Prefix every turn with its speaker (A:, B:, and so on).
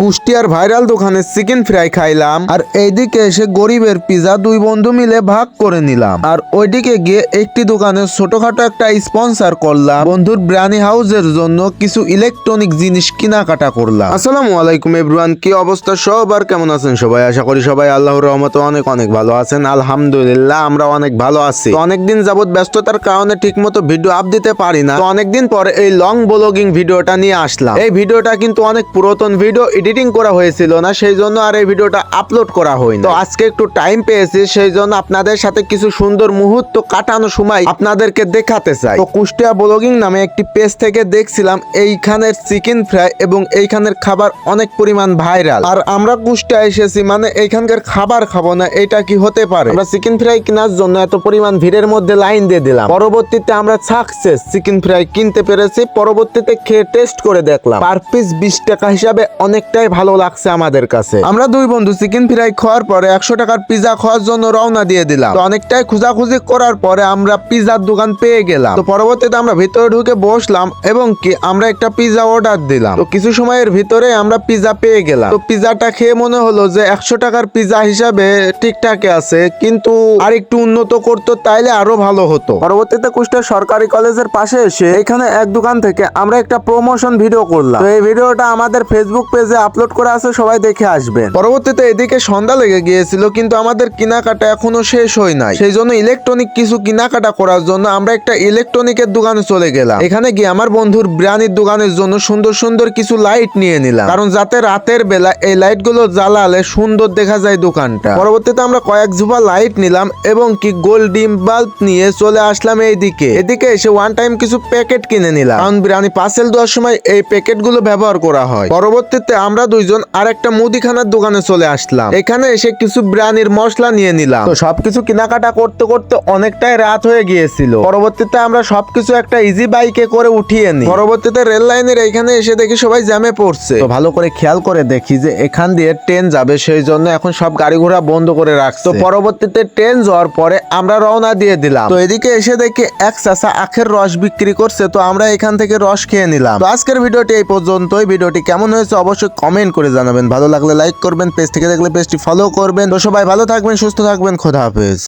A: কুষ্টিয়ার ভাইরাল দোকানে chicken fry খাইলাম আর এইদিকে এসে গরিবের পিজা দুই বন্ধু মিলে ভাগ করে নিলাম। আর ওইদিকে গিয়ে একটি দোকানে ছোটখাটো একটা স্পন্সর করলাম। বন্ধুর ব্রানি হাউসের জন্য কিছু ইলেকট্রনিক জিনিস কেনাকাটা করলাম। আসসালামু আলাইকুম এভরিওয়ান, কি অবস্থা? সবার কেমন আছেন সবাই? আশা করি সবাই আল্লাহর রহমতে অনেক অনেক ভালো আছেন। আলহামদুলিল্লাহ, আমরা অনেক ভালো আছি। অনেকদিন যাবত ব্যস্ততার কারণে ঠিকমতো ভিডিও আপ দিতে পারি না। তো অনেকদিন পরে এই লং ব্লগিং ভিডিওটা নিয়ে আসলাম। এই ভিডিওটা কিন্তু অনেক পুরাতন ভিডিও এডিটিং করা হয়েছিল না সেই জন্য আর এই ভিডিওটা আপলোড করা হয়নি তো আজকে একটু টাইম পেয়েছি সেই জন্য আপনাদের সাথে কিছু সুন্দর মুহূর্ত কাটানো সময় আপনাদেরকে দেখাতে চাই। তো কুষ্টিয়া ব্লগিং নামে একটি পেজ থেকে দেখছিলাম এইখানের চিকেন ফ্রাই এবং এইখানের খাবার অনেক পরিমাণ ভাইরাল আর আমরা কুষ্টিয়া এসেছি মানে এইখানকার খাবার খাব না এটা কি হতে পারে? আমরা চিকেন ফ্রাই কেনার জন্য এত পরিমাণ ভিড়ের মধ্যে লাইন দিয়ে দিলাম। পরবর্তীতে আমরা সাকসেস চিকেন ফ্রাই কিনতে পেরেছি পরবর্তীতে খেয়ে টেস্ট করে দেখলাম। পার পিস বিশ টাকা হিসাবে অনেকটাই ভালো লাগছে আমাদের কাছে। আমরা দুই বন্ধু চিকেন ফ্রাই খাওয়ার পরে একশো টাকার পিজা খাওয়ার জন্য রওনা দিয়ে দিলাম। তো অনেকটাই খোঁজাখুঁজি করার পরে আমরা পিজার দোকান পেয়ে গেলাম। তো পরবর্তীতে আমরা ভিতরে ঢুকে বসলাম এবং কি আমরা একটা পিজা অর্ডার দিলাম। তো কিছু সময়ের ভিতরে আমরা পিজা পেয়ে গেলাম। তো পিজাটা খেয়ে মনে হলো যে একশো টাকার পিজা হিসাবে ঠিকঠাক আছে, কিন্তু আর একটু উন্নত করতো তাইলে আরও ভালো হতো। পরবর্তীতে কুষ্টিয়া সরকারি কলেজের পাশে এসে এখানে এক দোকান থেকে আমরা একটা প্রমোশন ভিডিও করলাম। তো এই ভিডিওটা আমাদের ফেসবুক পেজে আপলোড করা আছে, সবাই দেখে আসবেন। পরবর্তীতে এদিকে সন্ধ্যা লেগে গিয়েছিল, কিন্তু আমাদের কেনাকাটা এখনও শেষ হয় নাই। সেই জন্য ইলেকট্রনিক কিছু কেনাকাটা করার জন্য আমরা একটা ইলেকট্রনিকের দোকানে চলে গেলাম। এখানে গিয়ে আমার বন্ধুর বিরিয়ানির দোকানের জন্য সুন্দর সুন্দর কিছু লাইট নিয়ে নিলাম। কারণ যাতে রাতের বেলা এই লাইটগুলো জ্বালালে সুন্দর দেখা যায় দোকানটা। পরবর্তীতে আমরা কয়েক ঝুপা লাইট নিলাম এবং কি গোল ডিম বাল্ব নিয়ে চলে আসলাম এইদিকে। এদিকে এসে ওয়ান টাইম কিছু প্যাকেট কিনে নিলাম। কারণ বিরিয়ানি পার্সেল দেওয়ার সময় এই প্যাকেটগুলো ব্যবহার করা হয়। পরবর্তীতে আমরা দুইজন আর একটা মুদিখানার দোকানে চলে আসলাম। এখানে এসে কিছু বিরিয়ানির মশলা নিয়ে নিলাম। তো সবকিছু কেনাকাটা করতে করতে অনেকটাই রাত হয়ে গিয়েছিল। পরবর্তীতে আমরা সবকিছু একটা ইজি বাইকে করে উঠিয়ে নিই। পরবর্তীতে রেল লাইনের এখানে এসে দেখি সবাই জ্যামে পড়ছে। তো ভালো করে খেয়াল করে দেখি যে এখান দিয়ে ট্রেন যাবে, সেই জন্য এখন সব গাড়ি ঘোড়া বন্ধ করে রাখছে। তো পরবর্তীতে ট্রেন যাওয়ার পরে আমরা রওনা দিয়ে দিলাম। তো এদিকে এসে দেখি এক চাষা আখের রস বিক্রি করছে। তো আমরা এখান থেকে রস খেয়ে নিলাম। তো আজকের ভিডিওটি এই পর্যন্তই। ভিডিওটি কেমন হয়েছে অবশ্যই কমেন্ট করে জানাবেন। ভালো লাগলে লাইক করবেন পেজ থেকে দেখলে পেজটি ফলো করবেন। তো সবাই ভালো থাকবেন, সুস্থ থাকবেন, খোদা হাফেজ।